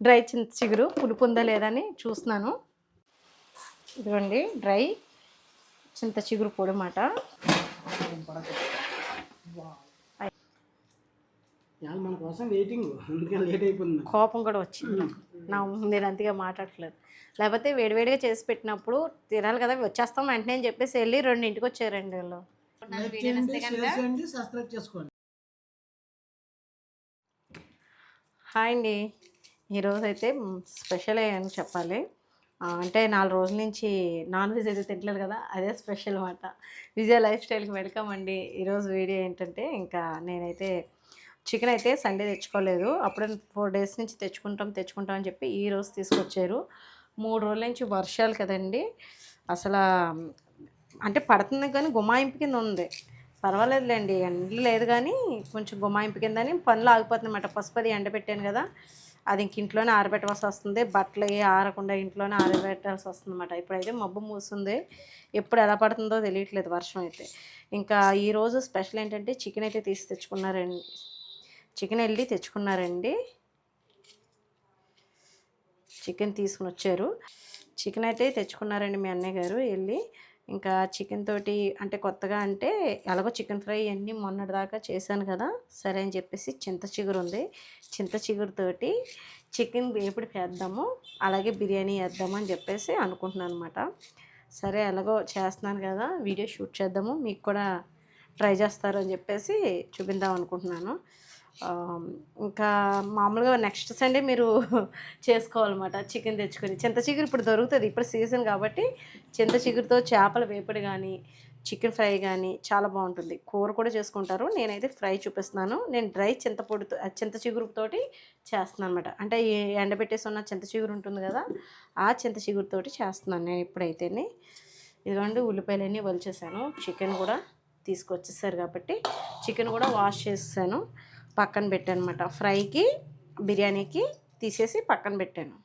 Dry చింత చిగురు పులుపు ఉందా లేదా అని చూస్తున్నాను. ఇదిగోండి డ్రై చింత చిగురు పొడి మన కోసం వెయిటింగ్ అందుకని లేట్ అయిపోయింది కోపం కూడా వచ్చింది. నా నేను అంతగా మాట్లాడట్లేదు. లేకపోతే వేడివేడిగా చేసి పెట్టినప్పుడు తినాలి కదా వచ్చేస్తాం వెంటనే అని చెప్పేసి వెళ్ళి రెండింటికి వచ్చారండి వాళ్ళు. సబ్స్క్రైబ్ చేసుకోండి. హాయ్ అండి. ఈరోజు అయితే స్పెషల్ అని చెప్పాలి. అంటే నాలుగు రోజుల నుంచి నాన్ వెజ్ అయితే తింటలేదు కదా అదే స్పెషల్ అనమాట విజయ లైఫ్ స్టైల్కి వెల్కమ్ అండి. ఈరోజు వీడియో ఏంటంటే ఇంకా నేనైతే చికెన్ అయితే సండే తెచ్చుకోలేదు. అప్పుడే ఫోర్ డేస్ నుంచి తెచ్చుకుంటాం తెచ్చుకుంటాం అని చెప్పి ఈ రోజు తీసుకొచ్చారు. మూడు రోజుల నుంచి వర్షాలు కదండి. అసలు అంటే పడుతుంది కానీ గుమాయింపు కింద ఉంది. పర్వాలేదులేండి ఎండ లేదు కానీ కొంచెం గుమాయింపు కింద అని పనులు ఆగిపోతుంది అన్నమాట. పసుపు ఎండ పెట్టాను కదా అది ఇంక ఇంట్లోనే ఆరబెట్టవలసి వస్తుంది. బట్టలు ఏ ఆరకుండా ఇంట్లోనే ఆరబెట్టాల్సి వస్తుంది అనమాట ఇప్పుడైతే మబ్బు మూసింది ఎప్పుడు ఎలా పడుతుందో తెలియట్లేదు వర్షం అయితే. ఇంకా ఈరోజు స్పెషల్ ఏంటంటే చికెన్ అయితే తీసి తెచ్చుకున్నారండి. చికెన్ వెళ్ళి తెచ్చుకున్నారండి. చికెన్ తీసుకుని వచ్చారు. చికెన్ అయితే తెచ్చుకున్నారండి మీ అన్నయ్య గారు వెళ్ళి. ఇంకా చికెన్ తోటి అంటే కొత్తగా అంటే ఎలాగో చికెన్ ఫ్రై అన్నీ మొన్నటిదాకా చేశాను కదా సరే అని చెప్పేసి చింత చిగురు ఉంది. చింత చిగురుతోటి చికెన్ వేపుడు చేద్దాము అలాగే బిర్యానీ వేద్దాము అని చెప్పేసి అనుకుంటున్నాను అనమాట సరే ఎలాగో చేస్తున్నాను కదా వీడియో షూట్ చేద్దాము మీకు కూడా ట్రై చేస్తారు అని చెప్పేసి చూపిద్దాం అనుకుంటున్నాను. ఇంకా మామూలుగా నెక్స్ట్ సండే మీరు చేసుకోవాలన్నమాట. చికెన్ తెచ్చుకొని. చింత చిగురు ఇప్పుడు దొరుకుతుంది. ఇప్పుడు సీజన్ కాబట్టి చింత చిగురుతో చేపల వేపుడు కానీ చికెన్ ఫ్రై కానీ చాలా బాగుంటుంది. కూర కూడా చేసుకుంటారు. నేనైతే ఫ్రై చూపిస్తున్నాను. నేను డ్రై చింతపొడితో చింత చిగురుతోటి చేస్తున్నాను అనమాట అంటే ఈ ఎండబెట్టేసి ఉన్న చింత చిగురు ఉంటుంది కదా ఆ చింత చిగురుతోటి చేస్తున్నాను నేను ఇప్పుడైతేనే. ఇదిగోండి ఉల్లిపాయలన్నీ వలిచేసాను. చికెన్ కూడా తీసుకొచ్చేసారు కాబట్టి చికెన్ కూడా వాష్ చేసేసాను. పక్కన పెట్టాను అనమాట ఫ్రైకి బిర్యానీకి తీసేసి పక్కన పెట్టాను.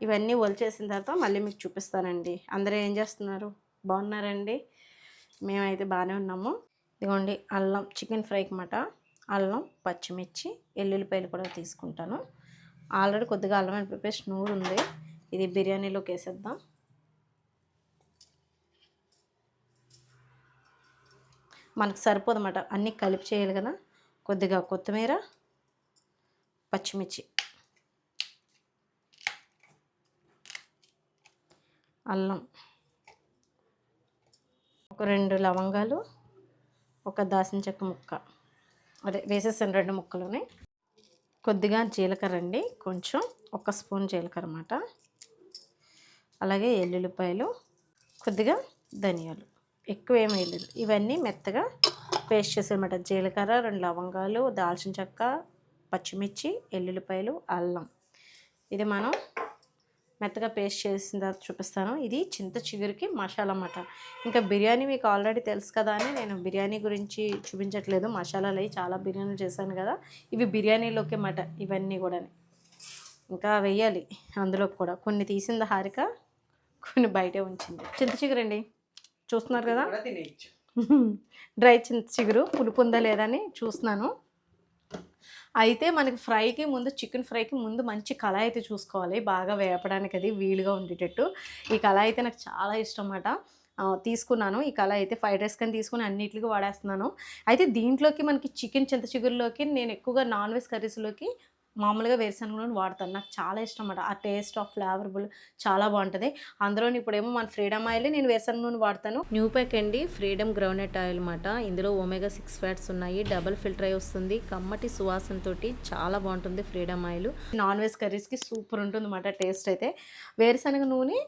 ఇవన్నీ వలిచేసిన తర్వాత మళ్ళీ మీకు చూపిస్తానండి. అందరూ ఏం చేస్తున్నారు? బాగున్నారండి? మేమైతే బాగానే ఉన్నాము. ఇదిగోండి అల్లం చికెన్ ఫ్రైకి మాట అల్లం పచ్చిమిర్చి ఎల్లుల్లిపాయలు కూడా తీసుకుంటాను. ఆల్రెడీ కొద్దిగా అల్లం వెల్లుల్లి పేస్ట్ నూరు ఉంది. ఇది బిర్యానీలోకి వేసేద్దాం. మనకు సరిపోదన్నమాట. అన్నీ కలిపి చేయాలి కదా. కొద్దిగా కొత్తిమీర పచ్చిమిర్చి. అల్లం. ఒక రెండు లవంగాలు ఒక దాసిన చెక్క ముక్క. అదే వేసేసాను రెండు ముక్కలోనే. కొద్దిగా జీలకర్ర అండి. కొంచెం ఒక స్పూన్ జీలకర్ర అన్నమాట. అలాగే ఎల్లుల్లిపాయలు కొద్దిగా ధనియాలు. ఎక్కువ ఏమి వేయలేదు ఇవన్నీ మెత్తగా పేస్ట్ చేసామన్నమాట జీలకర్ర రెండు లవంగాలు దాల్చిన చెక్క పచ్చిమిర్చి ఎల్లుల్లిపాయలు అల్లం. ఇది మనం మెత్తగా పేస్ట్ చేసిన తర్వాత చూపిస్తాను. ఇది చింత చిగురికి మసాలా అన్నమాట. ఇంకా బిర్యానీ మీకు ఆల్రెడీ తెలుసు కదా అని నేను బిర్యానీ గురించి చూపించట్లేదు. మసాలాలు అవి చాలా బిర్యానీలు చేశాను కదా. ఇవి బిర్యానీలోకి మాట ఇవన్నీ కూడా ఇంకా వెయ్యాలి అందులో కూడా. కొన్ని తీసింది హారిక కొన్ని బయటే ఉంచింది. చింత చిగురండి. చూస్తున్నారు కదా? డ్రై చింత చిగురు పులుపు ఉందా లేదా అని చూస్తున్నాను. అయితే మనకి ఫ్రైకి ముందు చికెన్ ఫ్రైకి ముందు మంచి కళాయి అయితే చూసుకోవాలి. బాగా వేపడానికి అది వీలుగా ఉండేటట్టు. ఈ కళాయి అయితే నాకు చాలా ఇష్టం అన్నమాట. తీసుకున్నాను. ఈ కళాయి అయితే ఫ్రైడ్ రైస్ కానీ తీసుకుని అన్నిటికి వాడేస్తున్నాను. అయితే దీంట్లోకి మనకి చికెన్ చింత చిగురులోకి నేను ఎక్కువగా నాన్ వెజ్ కర్రీస్లోకి మామూలుగా వేరుశనగ నూనె వాడతాను. నాకు చాలా ఇష్టం అన్నమాట ఆ టేస్ట్ ఆఫ్ ఫ్లేవర్బుల్ చాలా బాగుంటుంది. అందులో ఇప్పుడేమో మన ఫ్రీడమ్ ఆయిల్ నేను వేరుశనగ నూనె వాడతాను. న్యూ ప్యాక్ అండి ఫ్రీడమ్ గ్రౌండెట్ ఆయిల్ అనమాట ఇందులో ఒమేగా సిక్స్ ఫ్యాట్స్ ఉన్నాయి. డబల్ ఫిల్టర్ అయి వస్తుంది. కమ్మటి సువాసనతో చాలా బాగుంటుంది ఫ్రీడమ్ ఆయిల్. నాన్ వెజ్ కర్రీస్కి సూపర్ ఉంటుంది అన్నమాట టేస్ట్ అయితే. వేరుశనగ నూనె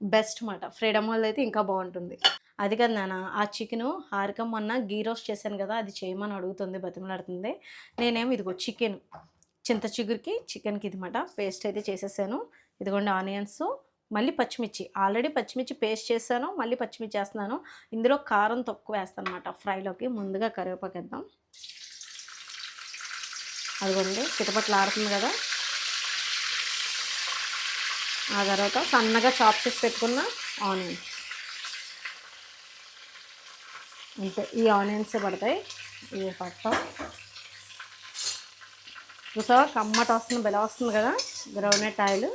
బెస్ట్ మాట ఫ్రీడమ్ ఆయిల్ అయితే ఇంకా బాగుంటుంది. అది కదా నాన్న ఆ చికెన్ హారిక మొన్న గీ రోస్ట్ చేశాను కదా అది చేయమని అడుగుతుంది బతిమలాడుతుంది. నేనేమో ఇదిగో చికెన్. చింత చిగురికి చికెన్కి ఇదిమాట. పేస్ట్ అయితే చేసేసాను. ఇదిగోండి ఆనియన్స్ మళ్ళీ పచ్చిమిర్చి. ఆల్రెడీ పచ్చిమిర్చి పేస్ట్ చేశాను మళ్ళీ పచ్చిమిర్చి వేస్తున్నాను. ఇందులో కారం తక్కువ వేస్తాను అనమాట ఫ్రైలోకి. ముందుగా కరివేపాకు వేద్దాం. అదిగోండి చిటపట్లు ఆడుతుంది కదా. ఆ తర్వాత సన్నగా చాప్ చేసి పెట్టుకున్న ఆనియన్స్. అంతే ఈ ఆనియన్సే పడతాయి. ఇవి పట్టం. చూసావా? కమ్మట వస్తుంది బెల వస్తుంది కదా? గ్రౌండ్నట్ ఆయిల్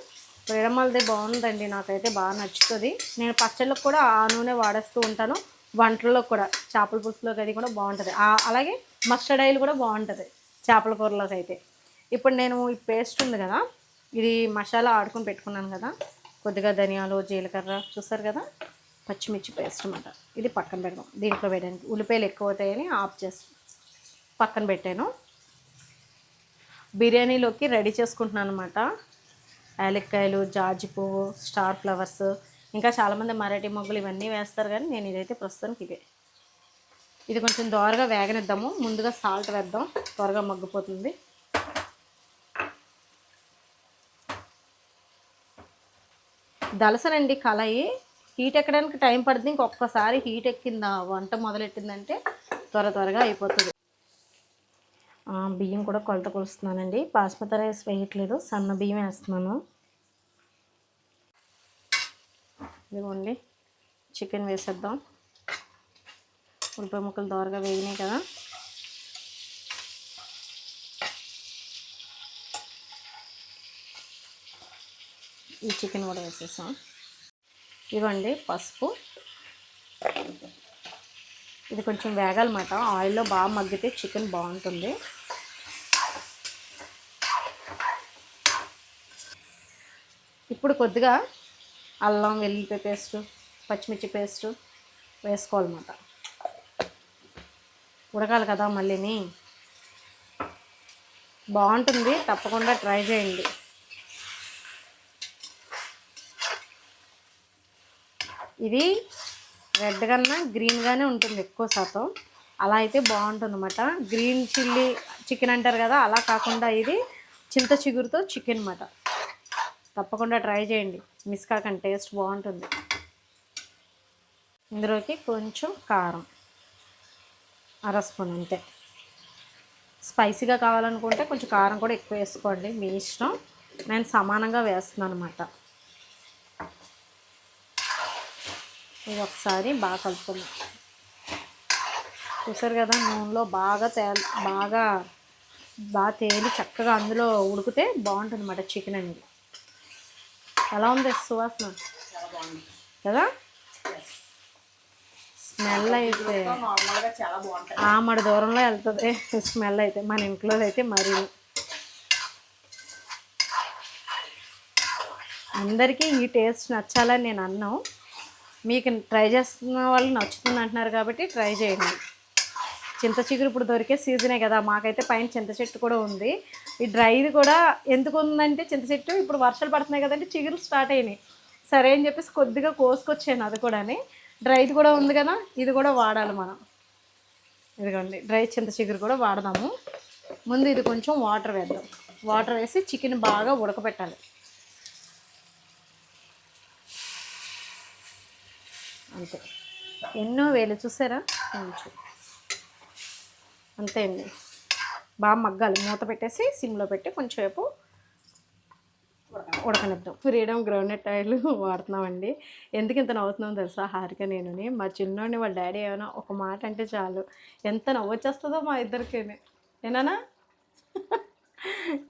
వేయడం బాగుందండి నాకైతే బాగా నచ్చుతుంది. నేను పచ్చళ్ళకు కూడా ఆ నూనె వాడేస్తూ ఉంటాను. వంటల్లో కూడా చేపల పులుసులోకి అది కూడా బాగుంటుంది. అలాగే మస్టర్డ్ ఆయిల్ కూడా బాగుంటుంది చేపల కూరలోకి అయితే. ఇప్పుడు నేను ఈ పేస్ట్ ఉంది కదా ఇది మసాలా ఆడుకొని పెట్టుకున్నాను కదా. కొద్దిగా ధనియాలు జీలకర్ర చూసారు కదా? పచ్చిమిర్చి పేస్ట్ అనమాట ఇది పక్కన పెడదాం. దీంట్లో వేయడానికి ఉల్లిపాయలు ఎక్కువ అవుతాయని ఆఫ్ చేసి పక్కన పెట్టాను. బిర్యానీలోకి రెడీ చేసుకుంటున్నాను అనమాట యాలక్కాయలు జాజి పువ్వు స్టార్ ఫ్లవర్స్ ఇంకా చాలామంది మరాఠీ మొగ్గులు ఇవన్నీ వేస్తారు కానీ నేను ఇదైతే ప్రస్తుతానికి ఇదే. ఇది కొంచెం దోరగా వేగనిద్దాము. ముందుగా సాల్ట్ వేద్దాం. త్వరగా మగ్గిపోతుంది. దలసనండి కళాయి. హీట్ ఎక్కడానికి టైం పడుతుంది. ఇంకొకసారి హీట్ ఎక్కిందా వంట మొదలెట్టిందంటే త్వర త్వరగా అయిపోతుంది. బియ్యం కూడా కొలత కొలుస్తున్నానండి. బాస్మతి రైస్ వేయట్లేదు సన్న బియ్యం వేస్తున్నాను. ఇదిగోండి చికెన్ వేసేద్దాం. ఉల్లిపాయ ముక్కలు దోరగా వేగినాయి కదా. ఈ చికెన్ కూడా వేసేసాం. ఇవ్వండి పసుపు. ఇది కొంచెం వేగాలన్నమాట. ఆయిల్లో బాగా మగ్గితే చికెన్ బాగుంటుంది. ఇప్పుడు కొద్దిగా అల్లం వెల్లుల్లిపాయ పేస్ట్ పచ్చిమిర్చి పేస్ట్ వేసుకోవాలన్నమాట. ఉడకాలి కదా మళ్ళీని. బాగుంటుంది. తప్పకుండా ట్రై చేయండి. ఇది రెడ్ కన్నా గ్రీన్గానే ఉంటుంది ఎక్కువ శాతం. అలా అయితే బాగుంటుంది అనమాట గ్రీన్ చిల్లీ చికెన్ అంటారు కదా అలా కాకుండా ఇది చింత చిగురుతో చికెన్ అన్నమాట. తప్పకుండా ట్రై చేయండి. మిస్ కాకండి టేస్ట్ బాగుంటుంది. ఇందులోకి కొంచెం కారం. అర స్పూన్ అంతే. స్పైసీగా కావాలనుకుంటే కొంచెం కారం కూడా ఎక్కువ వేసుకోండి. మీ ఇష్టం. నేను సమానంగా వేస్తున్నాను అనమాట ఇది ఒకసారి బాగా కలుపుకుందాం. చూసారు కదా నూనెలో బాగా తేల బాగా బాగా తేలి చక్కగా అందులో ఉడికితే బాగుంటుంది అన్నమాట చికెన్ అనేది. ఎలా ఉంది సువాసన? కదా? స్మెల్ అయితే నార్మల్గా చాలా ఆమడ దూరంలో వెళ్తుంది. స్మెల్ అయితే మన ఇంట్లో అయితే మరి. అందరికీ ఈ టేస్ట్ నచ్చాలని నేను అన్నాను మీకు ట్రై చేస్తున్న వాళ్ళు నచ్చుతుంది అంటున్నారు కాబట్టి ట్రై చేయండి. చింత చిగురు ఇప్పుడు దొరికే సీజనే కదా మాకైతే పైన చింత చెట్టు కూడా ఉంది. ఈ డ్రైది కూడా ఎందుకు ఉందంటే చింత చెట్టు ఇప్పుడు వర్షాలు పడుతున్నాయి కదంటే చిగురు స్టార్ట్ అయినాయి. సరే అని చెప్పేసి కొద్దిగా కోసుకొచ్చాను అది కూడాని. డ్రైది కూడా ఉంది కదా ఇది కూడా వాడాలి మనం. ఇదిగోండి డ్రై చింత చిగురు కూడా వాడదాము. ముందు ఇది కొంచెం వాటర్ వేద్దాం. వాటర్ వేసి చికెన్ బాగా ఉడకబెట్టాలి అంతే. ఎన్నో వేలు చూసారా? కొంచెం. అంతే అండి. బాగా మగ్గాలి. మూత పెట్టేసి సిమ్లో పెట్టి కొంచెం సేపు ఉడకనిద్దాం. Freedom groundnut oil వాడుతున్నామండి. ఎందుకు ఇంత నవ్వుతున్నాం తెలుసా? హారిక నేనుని. మా చిన్నోడిని వాళ్ళ డాడీ ఏమైనా ఒక మాట అంటే చాలు. ఎంత నవ్వొచ్చేస్తుందో మా ఇద్దరికి ఏనానా?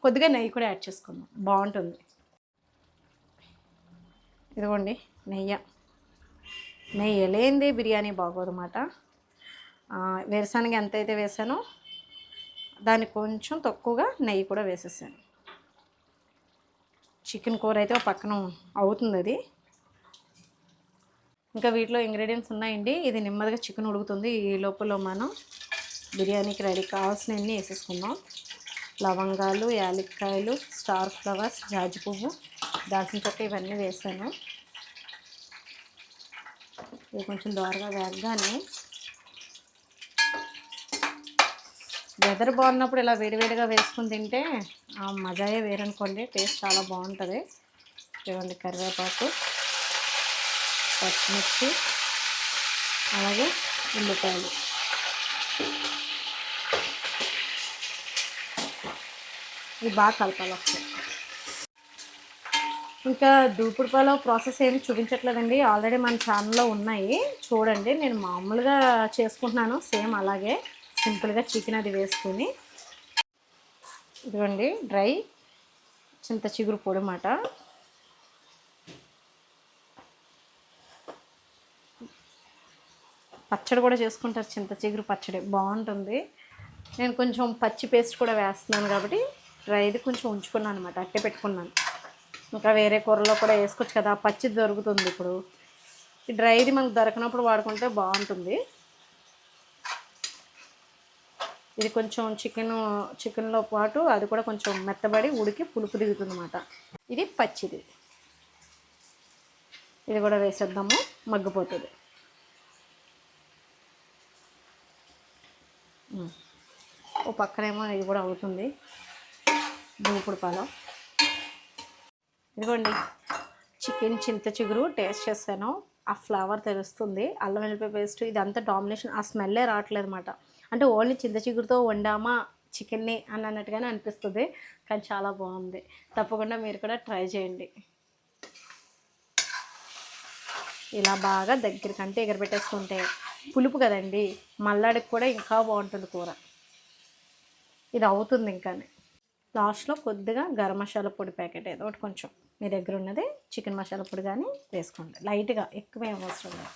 కొద్దిగా నెయ్యి కూడా యాడ్ చేసుకుందాం. బాగుంటుంది. ఇదిగోండి నెయ్యి. నెయ్యి లేనిది బిర్యానీ బాగోదన్నమాట. వేరుశనగ ఎంత అయితే వేసానో దానికి కొంచెం తక్కువగా నెయ్యి కూడా వేసేసాను. చికెన్ కూర అయితే ఒక పక్కన అవుతుంది అది. ఇంకా వీటిలో ఇంగ్రీడియంట్స్ ఉన్నాయండి. ఇది నెమ్మదిగా చికెన్ ఉడుకుతుంది. ఈ లోపల మనం బిర్యానీకి రెడీ కావాల్సినవన్నీ వేసేసుకుందాం. లవంగాలు యాలక్కాయలు స్టార్ ఫ్లవర్స్ జాజి పువ్వు దాల్చిన చెక్క ఇవన్నీ వేసాను. ఇది కొంచెం దోరగా వేగగానే వెదర్ బాగున్నప్పుడు ఇలా వేడివేడిగా వేసుకుని తింటే ఆ మజాయే వేరనుకోండి టేస్ట్ చాలా బాగుంటుంది. ఇవ్వండి కరివేపాకు పచ్చిమిర్చి అలాగే ఉల్లిపాయలు. ఇవి బాగా కలపాలి ఒకసారి. ఇంకా దూపుడు పలావ్ ప్రాసెస్ ఏమి చూపించట్లేదండి. ఆల్రెడీ మన ఛానల్లో ఉన్నాయి. చూడండి నేను మామూలుగా చేసుకుంటున్నాను. సేమ్ అలాగే సింపుల్గా చికెన్ అది వేసుకుని. ఇదిగోండి డ్రై చింత చిగురు పొడి మాట. పచ్చడి కూడా చేసుకుంటారు చింత చిగురు పచ్చడి. బాగుంటుంది. నేను కొంచెం పచ్చి పేస్ట్ కూడా వేస్తున్నాను కాబట్టి డ్రైది కొంచెం ఉంచుకున్నాను అనమాట అట్టే పెట్టుకున్నాను. ఇంకా వేరే కూరలో కూడా వేసుకోవచ్చు కదా. పచ్చిది దొరుకుతుంది ఇప్పుడు. ఈ డ్రైది మనకు దొరకనప్పుడు వాడుకుంటే బాగుంటుంది. ఇది కొంచెం చికెన్ చికెన్లో పాటు అది కూడా కొంచెం మెత్తబడి ఉడికి పులుపు దిగుతుంది అనమాట ఇది పచ్చిది. ఇది కూడా వేసేద్దాము. మగ్గిపోతుంది. ఓ పక్కనేమో ఇది కూడా అవుతుంది. దూపుడు పాలం. ఇదిగోండి చికెన్ చింత చిగురు టేస్ట్ చేస్తాను ఆ ఫ్లేవర్ తెలుస్తుంది. అల్లం వెల్లిపాయ పేస్ట్ ఇదంతా డామినేషన్ ఆ స్మెల్లే రావట్లేదు అనమాట అంటే ఓన్లీ చింత చిగురుతో వండామా చికెన్ని అని అన్నట్టుగానే అనిపిస్తుంది. కానీ చాలా బాగుంది. తప్పకుండా మీరు కూడా ట్రై చేయండి. ఇలా బాగా దగ్గరికంటే ఎగరబెట్టేసుకుంటే పులుపు కదండి. మల్లాడికి కూడా ఇంకా బాగుంటుంది కూర. ఇది అవుతుంది ఇంకానే లాస్ట్లో కొద్దిగా గరం మసాలా పొడి ప్యాకెట్ ఏదో ఒకటి కొంచెం. మీ దగ్గర ఉన్నది చికెన్ మసాలా పొడి కానీ వేసుకోండి. లైట్గా ఎక్కువ ఏం అవసరం లేదు.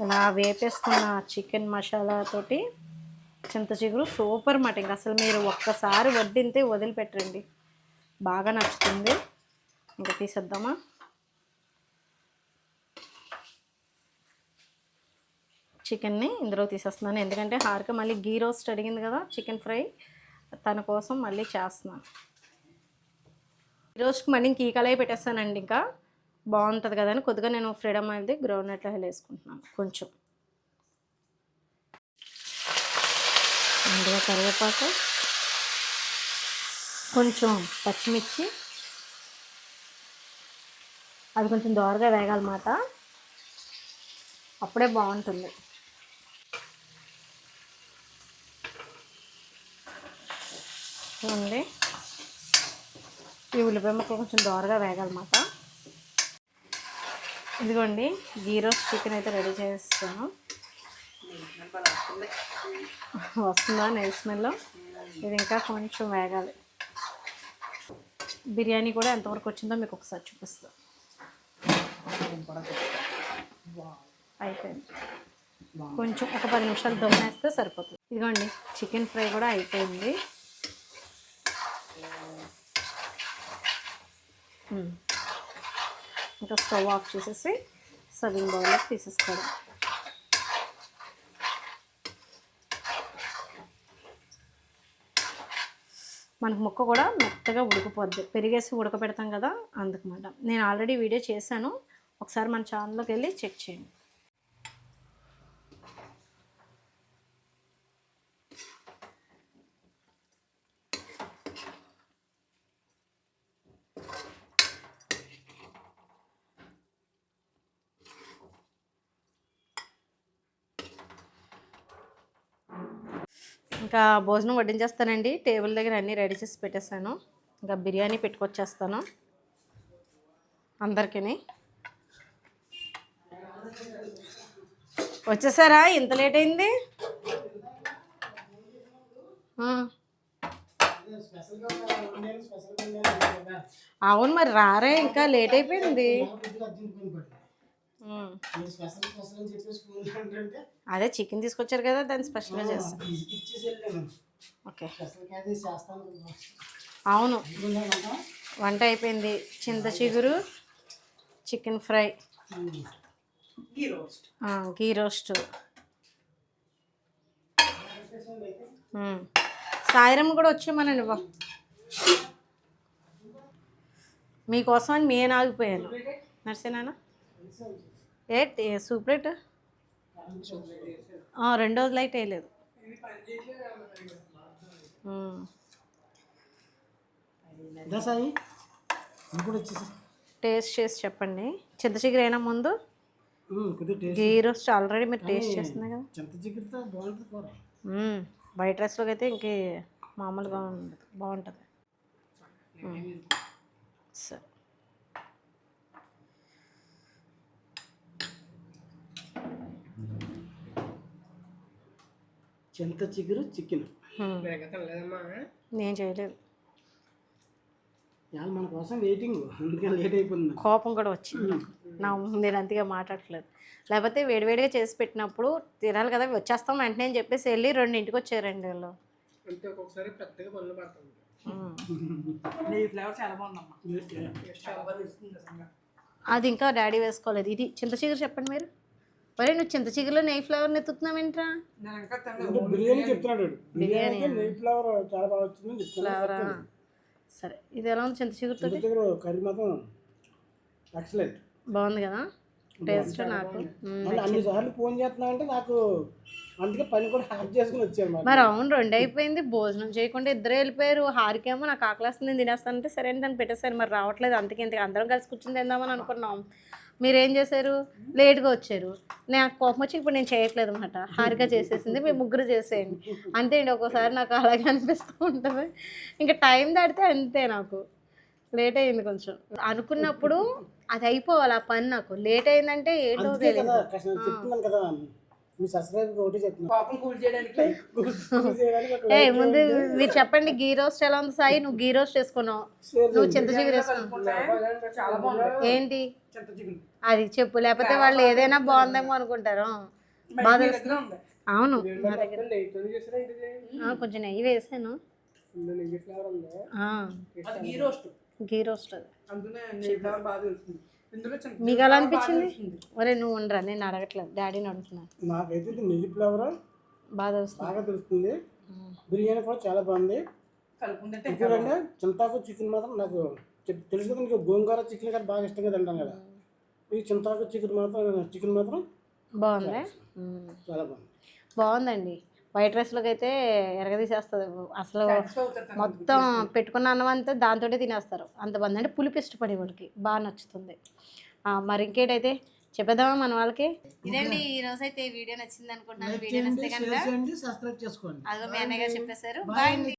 ఇలా వేపేసుకున్న చికెన్ మసాలాతోటి చింత చిగురు సూపర్ మాట. ఇంకా అసలు మీరు ఒక్కసారి వడ్డింతే వదిలిపెట్టండి బాగా నచ్చుతుంది. ఇంకా తీసేద్దామా? చికెన్ని ఇందులో తీసేస్తున్నాను. ఎందుకంటే హారిక మళ్ళీ గీ రోస్ట్ అడిగింది కదా చికెన్ ఫ్రై. తన కోసం మళ్ళీ చేస్తున్నాను ఈ రోజుకి మళ్ళీ ఇంక ఈ కళాయి పెట్టేస్తానండి ఇంకా. బాగుంటుంది కదా అని కొద్దిగా నేను ఫ్రీడమ్ అనేది గ్రౌండ్ నట్ ఆయిల్ వేసుకుంటున్నాను. కొంచెం. ముందుగా కరివేపాకు. కొంచెం పచ్చిమిర్చి. అది కొంచెం దోరగా వేగాలన్నమాట అప్పుడే బాగుంటుంది. చూడండి. ఈ ఉల్లిపాయ ముక్కలు కొంచెం దోరగా వేగాలన్నమాట ఇదిగోండి గీ రోస్ట్ చికెన్ అయితే రెడీ చేస్తాను వస్తుందా నెయ్యి స్మెల్? ఇది ఇంకా కొంచెం వేగాలి. బిర్యానీ కూడా ఎంతవరకు వచ్చిందో మీకు ఒకసారి చూపిస్తాను అయిపోయింది. కొంచెం ఒక పది నిమిషాలు దమ్మేస్తే సరిపోతుంది. ఇదిగోండి చికెన్ ఫ్రై కూడా అయిపోయింది. ఇంకా స్టవ్ ఆఫ్ చేసేసి సర్వింగ్ బౌల్లో తీసేసుకోవడం మనకు ముక్క కూడా మెత్తగా ఉడికిపోద్ది. పెరిగేసి ఉడకపెడతాం కదా అందుకమాట నేను ఆల్రెడీ వీడియో చేశాను. ఒకసారి మన ఛానల్లోకి వెళ్ళి చెక్ చేయండి. ఇంకా భోజనం వడ్డించేస్తానండి. టేబుల్ దగ్గర అన్నీ రెడీ చేసి పెట్టేశాను. ఇంకా బిర్యానీ పెట్టుకొచ్చేస్తాను. అందరికీ వచ్చేసారా? ఇంత లేట్ అయింది? అవును మరి రారే ఇంకా లేట్ అయిపోయింది. అదే చికెన్ తీసుకొచ్చారు కదా దాన్ని స్పెషల్గా చేస్తాను ఓకే. స్పెషల్ క్యారీ చేస్తాను అవును. వంట. అయిపోయింది. చింత చిగురు chicken fry. Ghee roast. Sairam కూడా వచ్చేమనండి బా. మీకోసం అని నేను ఆగిపోయాను. నర్సేనా ఏ సూపరేట్ రెండో లైట్ వేయలేదు టేస్ట్ చేసి చెప్పండి. చింత చిగురు అయినా ముందు గీ రోస్ట్ ఆల్రెడీ మీరు టేస్ట్ చేస్తున్నారు కదా. వైట్ రైస్లోకి అయితే ఇంకే మామూలుగా ఉండదు బాగుంటుంది. సరే. చింత చిగురు చికెన్ నేను చేయలేదు. ఇవాళ మన కోసం వెయిటింగ్ అందుకని లేట్ అయిపోతుంది కోపం కూడా వచ్చింది. నా నేను అంతగా మాట్లాడట్లేదు. లేకపోతే వేడివేడిగా చేసి పెట్టినప్పుడు తినాలి కదా వచ్చేస్తాం వెంటనే అని చెప్పేసి వెళ్ళి రెండింటికి వచ్చారండి వీళ్ళు. అంటే ఒక్కొక్కసారి పెద్దగా పనులు పడుతుంది అది ఇంకా డాడీ వేసుకోలేదు. ఇది చింత చిగురు చెప్పండి మీరు. మరి నువ్వు చింత చిగురులో నెయ్యి ఫ్లేవర్ నెత్తుతున్నావేంట్రా నేను ఇంకా అంటే బిర్యానీ చెప్తున్నాడు వాడు. బిర్యానీ బిర్యానీకి నెయ్యి ఫ్లేవర్ చాలా బాగా వచ్చింది ఫ్లేవరా సరే ఇది ఎలా ఉంది చింత చిగురుతో చిగురు కర్రీ మాత్రం ఎక్సలెంట్. బాగుంది కదా? టేస్ట్ నాకు. అన్ని సార్లు ఫోన్ చేస్తున్నా అంటే నాకు అందుకే పని కూడా హ్యాప్ చేసుకుని వచ్చాను మరి అవును రెండు అయిపోయింది. భోజనం చేయకుండా ఇద్దరు వెళ్ళిపోయారు. హారికేమో నాకు ఆకలేస్తుంది నేను తినేస్తానంటే సరే అని దాన్ని పెట్టేశారు. మరి రావట్లేదు. అంతకి ఇంతకి అందరం కలిసి కూర్చుని తిందామని అనుకున్నాం. మీరు ఏం చేశారు? లేట్గా వచ్చారు. నాకు కోపం వచ్చి ఇప్పుడు నేను చేయట్లేదు అనమాట హారిక చేసేసింది మీ ముగ్గురు చేసేయండి. అంతే అండి ఒక్కోసారి నాకు అలాగే అనిపిస్తూ ఉంటుంది. ఇంకా టైం దాటితే అంతే నాకు. లేట్ అయింది కొంచెం. అనుకున్నప్పుడు అది అయిపోవాలి ఆ పని నాకు. లేట్ అయిందంటే ఏంటో తెలియదు. మీ సబ్స్క్రైబర్ ఒకటి చెప్తున్నాను ముందు మీరు చెప్పండి గీ రోస్ట్ ఎలా ఉంది సాయి? నువ్వు గీ రోస్ట్ వేసుకున్నావు share నువ్వు చింత చిగురు వేసుకున్నావు ఏంటి? అది చెప్పు లేకపోతే వాళ్ళు ఏదైనా బాగుందేమో అనుకుంటారు. అవును. కొంచెం నెయ్యి వేసాను. ఇందులో నెయ్యి ఫ్లేవర్ ఉంది? ఆ, అది గీ రోస్ట్. గీ రోస్ట్ అది. తెలుస్తుంది మీకు ఎలా అనిపించింది? తెలుస్తుంది. ఒరే నువ్వు ఉండరా? నేను అడగట్లేదు. డాడీని అడుగుతున్నాను నాకైతే ఇది నెయ్యి ఫ్లేవర్ బాగా వస్తుంది బాగా తెలుస్తుంది. బిర్యానీ కూడా చాలా బాగుంది. ఇంకోటంటే చింతాకు చికెన్ మాత్రం నాకు తెలుసు కదా నీకు గోంగూర చికెన్ కూడా బాగా ఇష్టంగా తింటాం కదా. ఈ చింతాకు చికెన్ మాత్రం చికెన్ మాత్రం బాగుంది. చాలా బాగుంది. బాగుందండి. వైట్ రైస్లోకి అయితే ఎరగదీసేస్తుంది. అసలు మొత్తం పెట్టుకున్న అన్నం అంతా దాంతోటే తినేస్తారు. అంతమంది అంటే పులుపు ఇష్టపడే వాళ్ళకి బాగా నచ్చుతుంది. ఆ, మరి ఇంకేటైతే? చెప్పేద్దామా మన వాళ్ళకి? ఇదండి ఈ రోజు అయితే వీడియో నచ్చింది అనుకుంటున్నాను వీడియో నచ్చితే కనుక సబ్స్క్రైబ్ చేసుకోండి. అదిగో మీ అన్నయ్య గారు చెప్పేశారు. బాయ్ అండి.